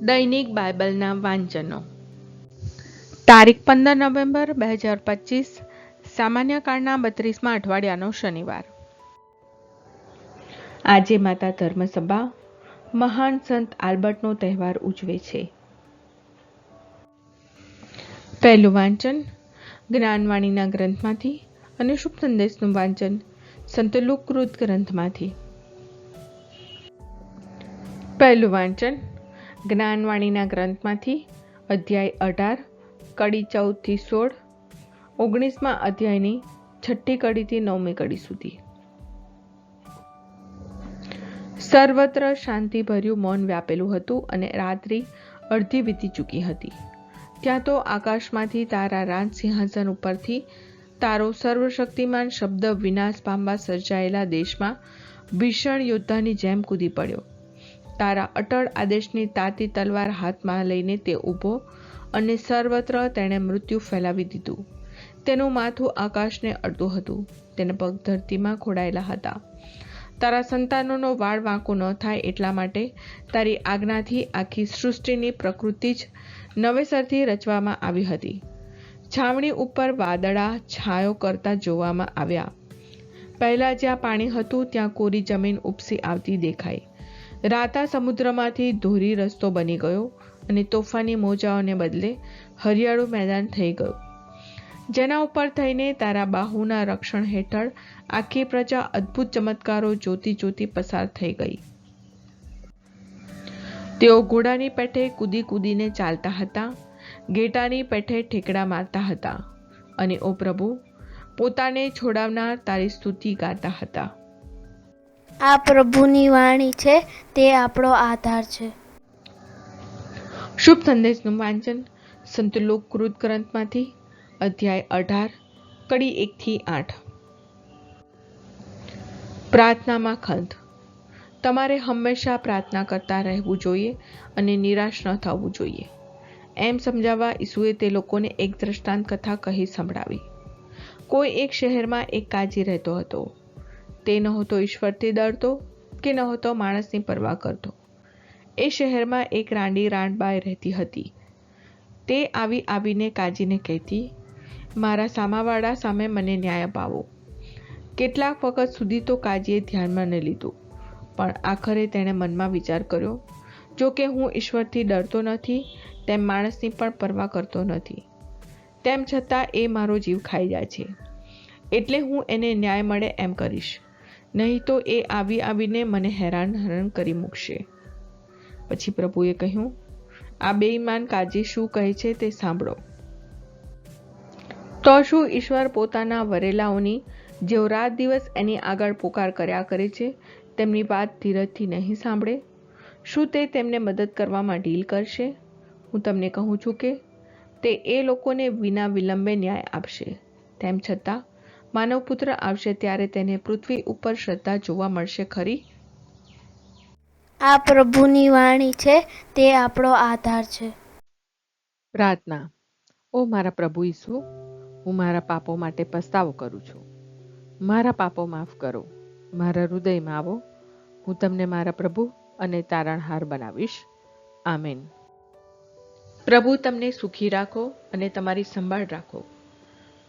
દૈનિક બાઇબલના વાંચનો. તારીખ પંદર નવેમ્બર બે હજાર પચીસ, સામાન્ય કાળના બત્રીસમાં અઠવાડિયાનો શનિવાર. આજે માતા ધર્મસભા મહાન સંત આલ્બર્ટનો તહેવાર ઉજવે છે. પહેલું વાંચન જ્ઞાનવાણીના ગ્રંથમાંથી અને શુભ સંદેશનું વાંચન સંત લુકૃત ગ્રંથમાંથી. પહેલું વાંચન જ્ઞાનવાણીના ગ્રંથમાંથી અધ્યાય અઢાર, કડી ચૌદથી સોળ, ઓગણીસમાં અધ્યાયની છઠ્ઠી કડીથી નવમી કડી સુધી. સર્વત્ર શાંતિભર્યું મૌન વ્યાપેલું હતું અને રાત્રિ અડધી વીતી ચૂકી હતી. ત્યાં તો આકાશમાંથી તારા રાજ સિંહાસન ઉપરથી તારો સર્વશક્તિમાન શબ્દ વિનાશ પામવા સર્જાયેલા દેશમાં ભીષણ યોદ્ધાની જેમ કૂદી પડ્યો. તારા અટળ આદેશની તાતી તલવાર હાથમાં લઈને તે ઊભો અને સર્વત્ર તેણે મૃત્યુ ફેલાવી દીધું. તેનું માથું આકાશને અડતું હતું. તેના પગ ધરતીમાં ખોડાયેલા હતા. તારા સંતાનોનો વાળ વાંકો ન થાય એટલા માટે તારી આજ્ઞાથી આખી સૃષ્ટિની પ્રકૃતિ જ નવેસરથી રચવામાં આવી હતી. છાવણી ઉપર વાદળા છાયો કરતા જોવામાં આવ્યા. પહેલાં જ્યાં પાણી હતું, ત્યાં કોરી જમીન ઉપસી આવતી દેખાઈ. રાતા સમુદ્રમાંથી ધોરી રસ્તો બની ગયો અને તોફાની મોજાઓને બદલે હરિયાળું મેદાન થઈ ગયું. જેના ઉપર થઈને તારા બાહુના રક્ષણ હેઠળ આખી પ્રજા અદ્ભુત ચમત્કારો જોતી જોતી પસાર થઈ ગઈ. તેઓ ઘોડાની પેઠે કૂદી કૂદીને ચાલતા હતા ગેટાની પેઠે ઠેકડા મારતા હતા અને ઓ પ્રભુ, પોતાને છોડાવનાર તારી સ્તુતિ ગાતા હતા. આ પ્રભુની વાણી છે, તે આપણો આધાર છે. શુભ સંદેશનું વાંચન સંત લોકકૃત ગ્રંથમાંથી અધ્યાય અઢાર, કડી એકથી આઠ. પ્રાર્થનામાં ખંત. તમારે હંમેશા પ્રાર્થના કરતા રહેવું જોઈએ અને નિરાશ ન થવું જોઈએ. એમ સમજાવવા ઈસુએ તે લોકોને એક દ્રષ્ટાંત કથા કહી સંભળાવી. કોઈ એક શહેરમાં એક કાજી રહેતો હતો. તે નહોતો ઈશ્વરથી ડરતો કે નહોતો માણસની પરવા કરતો. એ શહેરમાં એક રાંડી રાંડબાઈ રહેતી હતી. તે આવી આવીને કાજીને કહેતી, મારા સામાવાળા સામે મને ન્યાય અપાવો. કેટલાક વખત સુધી તો કાજીએ ધ્યાનમાં ન લીધું, પણ આખરે તેણે મનમાં વિચાર કર્યો, જો કે હું ઈશ્વરથી ડરતો નથી, તેમ માણસની પણ પરવા કરતો નથી. તેમ છતાં એ મારો જીવ ખાઈ જાય છે. એટલે હું એને ન્યાય મળે એમ કરીશ. નહીં તો એ આવી આવીને મને હેરાન હરણ કરી મૂકશે. પછી પ્રભુએ કહ્યું, આ બેઈમાન કાજી શું કહે છે તે સાંભળો. તો શું ઈશ્વર પોતાના વરેલાઓની જેઓ રાત દિવસ એની આગળ પોકાર કર્યા કરે છે, તેમની વાત ધીરજથી નહીં સાંભળે? શું તે તેમને મદદ કરવામાં ડીલ કરશે? હું તમને કહું છું કે તે એ લોકોને વિના વિલંબે ન્યાય આપશે. તેમ છતાં માનવપુત્ર આવશે ત્યારે તેને પૃથ્વી ઉપર શ્રદ્ધા જોવા મળશે ખરી? આ પ્રભુની વાણી છે તે આપણો આધાર છે. પ્રાર્થના. ઓ મારા પ્રભુ ઈસુ હું મારા પાપો માટે પસ્તાવો કરું છું. મારા પાપો માફ કરો. મારા હૃદયમાં આવો. હું તમને મારા પ્રભુ અને તારણહાર બનાવીશ. આમેન. પ્રભુ તમને સુખી રાખો અને તમારી સંભાળ રાખો.